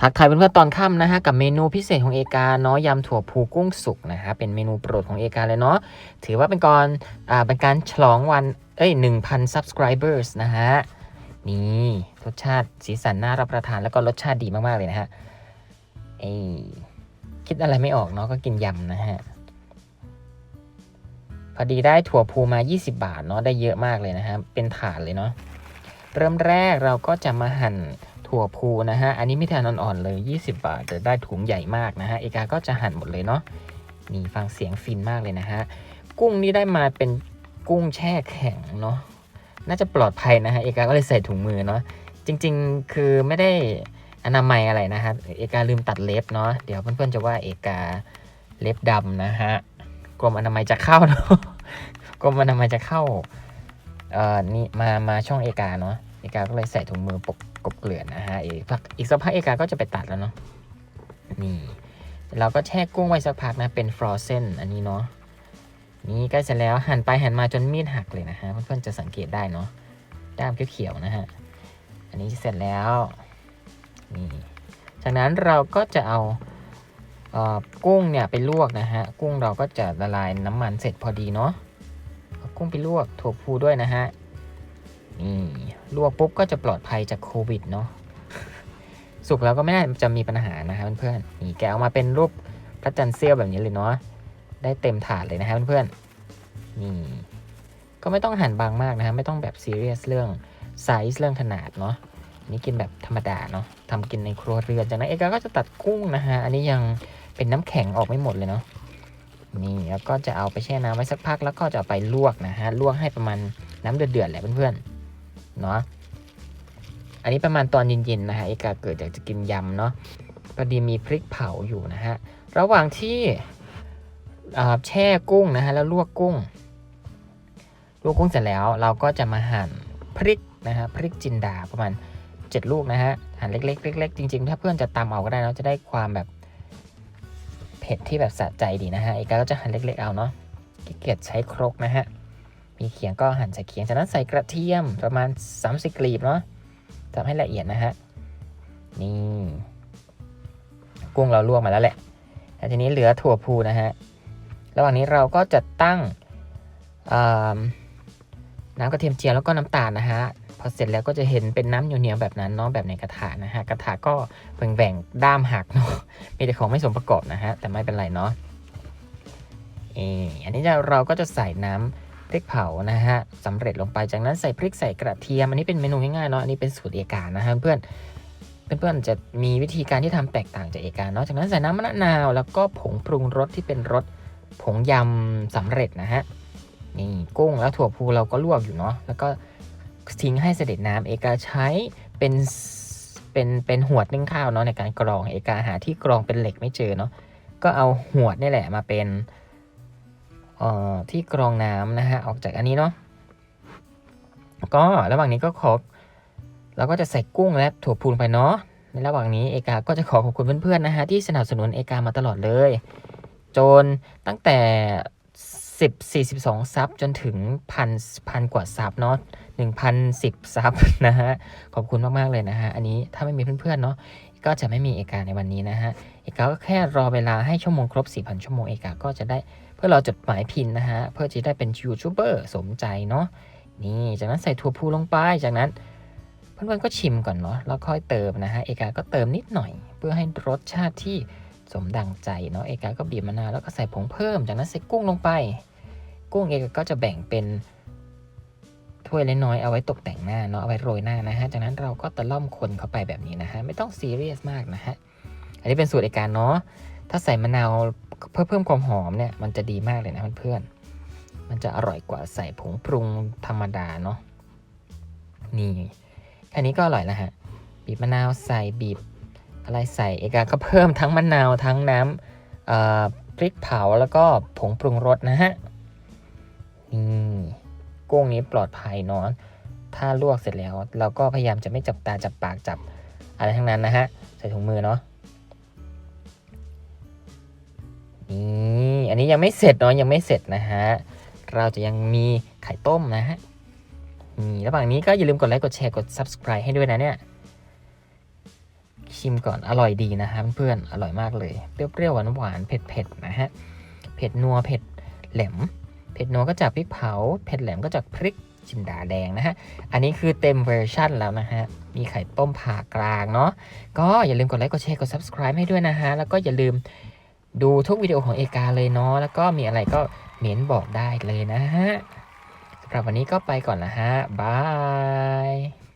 ทักทายเพื่อนๆตอนค่ำนะฮะกับเมนูพิเศษของเอกาเนาะยำถั่วพูกุ้งสุกนะฮะเป็นเมนูโปรดของเอกาเลยเนาะถือว่าเป็นการอ่าเป็นการฉลองวันเอ้ย1,000 subscribers นะฮะนี่รสชาติสีสันน่ารับประทานแล้วก็รสชาติดีมากๆเลยนะฮะเอ้คิดอะไรไม่ออกเนาะก็กินยำนะฮะพอดีได้ถั่วพูมา 20 บาทเนาะได้เยอะมากเลยนะฮะเป็นถาดเลยเนาะเริ่มแรกเราก็จะมาหั่น ถั่วพูนะฮะ อันนี้ไม่ทานอ่อนๆเลย 20 บาท แต่ได้ถุงใหญ่มากนะฮะ เอกา ก็จะหั่นหมดเลยเนาะ นี่ฟังเสียงฟินมากเลยนะฮะ กุ้งนี่ได้มาเป็นกุ้งแช่แข็งเนาะ น่าจะปลอดภัยนะฮะ เอกา ก็เลยใส่ถุงมือเนาะ จริงๆ คือไม่ได้อนามัยอะไรนะฮะ เอกาลืมตัดเล็บเนาะ เดี๋ยวเพื่อนๆจะว่าเอกาเล็บดำนะฮะ กรมอนามัยจะเข้าเนาะ กรมอนามัยจะเข้า เอ่อ นี่มา มาช่องเอกาเนาะ เอกา ก็เลยใส่ถุงมือปก บเกลื่อนนะฮะอีกพักอีกสักพักเอกาก็จะไปตัดแล้วเนาะนี่เราก็แช่กุ้งไว้สักพักนะเป็นฟรอเซนอันนี้เนาะนี่ใกล้เสร็จแล้วหั่นไปหั่นมาจนมีดหักเลยนะฮะเพื่อนๆจะสังเกตได้เนาะด้ามเขียวๆนะฮะอันนี้เสร็จแล้วนี่จากนั้นเราก็จะเอาเอ่อกุ้งเนี่ยไปลวกนะฮะกุ้งเราก็จะละลายน้ำมันเสร็จพอดีเนาะกุ้งไปลวกถั่วพูด้วยนะฮะ นี่ลวกปุ๊บก็จะปลอดภัยจากโควิดเนาะสุกแล้วก็ไม่น่าจะมีปัญหานะครับเพื่อนๆนี่แกะออกมาเป็นรูปพระจันทร์เสี้ยวแบบนี้เลยเนาะได้เต็มถาดเลยนะครับเพื่อนๆนี่ก็ไม่ต้องหั่นบางมากนะครับไม่ต้องแบบซีเรียสเรื่องไซส์เรื่องขนาดเนาะอันนี้กินแบบธรรมดาเนาะทำกินในครัวเรือนจากนั้นเอกาก็จะตัดกุ้งนะฮะอันนี้ยังเป็นน้ำแข็งออกไม่หมดเลยเนาะนี่แล้วก็จะเอาไปแช่น้ำไว้สักพักแล้วก็จะเอาไปลวกนะฮะลวกให้ประมาณน้ำเดือดๆแหละเพื่อนๆ เนาะอันนี้ประมาณตอนเย็นๆนะฮะเอกาเกิดอยากจะกินยำเนาะพอดีมีพริกเผาอยู่นะฮะระหว่างที่แช่กุ้งนะฮะแล้วลวกกุ้งลวกกุ้งเสร็จแล้วเราก็จะมาหั่นพริกนะฮะพริกจินดาประมาณ 7 ลูกนะฮะหั่นเล็กๆเล็กๆจริงๆ ถ้าเพื่อนจะตำเอาก็ได้เนาะจะได้ความแบบเผ็ดที่แบบสะใจดีนะฮะเอกาก็จะหั่นเล็กๆเอาเนาะเกียจใช้ครกนะฮะ มีเขียงก็หั่นใส่เขียงจากนั้นใส่กระเทียมประมาณ30กลีบเนาะทำให้ละเอียดนะฮะ นี่ กุ้งเราลวกมาแล้วแหละแต่ทีนี้เหลือถั่วพูนะฮะ ระหว่างนี้เราก็จะตั้งน้ำกระเทียมเจียวแล้วก็น้ำตาลนะฮะ พอเสร็จแล้วก็จะเห็นเป็นน้ำเหนียวๆแบบนั้นเนาะแบบในกระถานะฮะ กระถาก็แหว่งๆด้ามหักเนาะ มีแต่ของไม่สมประกอบนะฮะ แต่ไม่เป็นไรเนาะเอออันนี้เราก็จะใส่น้ำ พริกเผานะฮะสำเร็จลงไปจากนั้นใส่พริกใส่กระเทียม อันนี้เป็นเมนูง่ายๆเนาะอันนี้เป็นสูตรเอกานะฮะเพื่อนเพื่อนๆจะมีวิธีการที่ทำแตกต่างจากเอกาเนาะจากนั้นใส่น้ำมะนาวแล้วก็ผงปรุงรสที่เป็นรสผงยำสำเร็จนะฮะนี่กุ้งแล้วถั่วพูเราก็ลวกอยู่เนาะแล้วก็ทิ้งให้เสด็จน้ำเอกาใช้เป็นเป็นเป็นหวดนึ่งข้าวเนาะในการกรองเอกาหาที่กรองเป็นเหล็กไม่เจอเนาะก็เอาหวดนี่แหละมาเป็น ที่กรองน้ำนะฮะออกจากอันนี้เนาะก็ระหว่างนี้ก็ขอเราก็จะใส่กุ้งและถั่วพูลงไปเนาะในระหว่างนี้เอกาก็จะขอขอบคุณเพื่อนๆนะฮะที่สนับสนุนเอกามาตลอดเลย จนตั้งแต่ 10 42 ซับจนถึงพันพันกว่าซับเนาะ1,010 ซับนะฮะขอบคุณมากๆเลยนะฮะอันนี้ถ้าไม่มีเพื่อนๆเนาะก็จะไม่มีเอกาในวันนี้นะฮะเอกาก็แค่รอเวลาให้ชั่วโมงครบ 4,000 ชั่วโมงเอกาก็จะได้ เพื่อเราจดหมายพินนะฮะ เพื่อจะได้เป็นยูทูบเบอร์สมใจเนาะนี่จากนั้นใส่ถั่วพูลงไปจากนั้น เพื่อนๆก็ชิมก่อนเนาะแล้วค่อยเติมนะฮะเอกาก็เติมนิดหน่อย เพื่อให้รสชาติที่สมดังใจเนาะเอกาก็บีบมะนาวแล้วก็ใส่ผงเพิ่ม จากนั้นใส่กุ้งลงไป กุ้งเอกาก็จะแบ่งเป็นถ้วยเล็กน้อยเอาไว้ตกแต่งหน้าเนาะเอาไว้โรยหน้านะฮะจากนั้นเราก็ตะล่อมคนเข้าไปแบบนี้นะฮะไม่ต้องซีเรียสมากนะฮะอันนี้เป็นสูตรเอกาเนาะถ้าใส่มะนาว เพื่อเพิ่มความหอมเนี่ยมันจะดีมากเลยนะเพื่อนๆ มันจะอร่อยกว่าใส่ผงปรุงธรรมดาเนาะ นี่แค่นี้ก็อร่อยแล้วฮะ บีบมะนาวใส่บีบ อะไรใส่เอกาก็เพิ่มทั้งมะนาวทั้งน้ำพริกเผาแล้วก็ผงปรุงรสนะฮะ นี่กุ้งนี้ปลอดภัยนาะถ้าลวกเสร็จแล้ว เราก็พยายามจะไม่จับตาจับปากจับอะไรทั้งนั้นนะฮะ ใส่ถุงมือเนาะ นี่อันนี้ยังไม่เสร็จเนาะยังไม่เสร็จนะฮะ เราจะยังมีไข่ต้มนะฮะนี่ระหว่างนี้ก็อย่าลืมกดไลค์กดแชร์กด subscribe ให้ด้วยนะเนี่ย ชิมก่อนอร่อยดีนะฮะเพื่อนอร่อยมากเลย เปรี้ยวๆหวานๆเผ็ดๆนะฮะ เผ็ดนัวเผ็ดแหลม เผ็ดนัวก็จากพริกเผา เผ็ดแหลมก็จากพริกจินดาแดงนะฮะ อันนี้คือเต็มเวอร์ชั่นแล้วนะฮะ มีไข่ต้มผ่ากลางเนาะ ก็อย่าลืมกดไลค์กดแชร์กด subscribe ให้ด้วยนะฮะ แล้วก็อย่าลืม ดูทุกวิดีโอของเอกาเลยเนาะแล้วก็มีอะไรก็เม้นบอกได้เลยนะฮะสำหรับวันนี้ก็ไปก่อนนะฮะบาย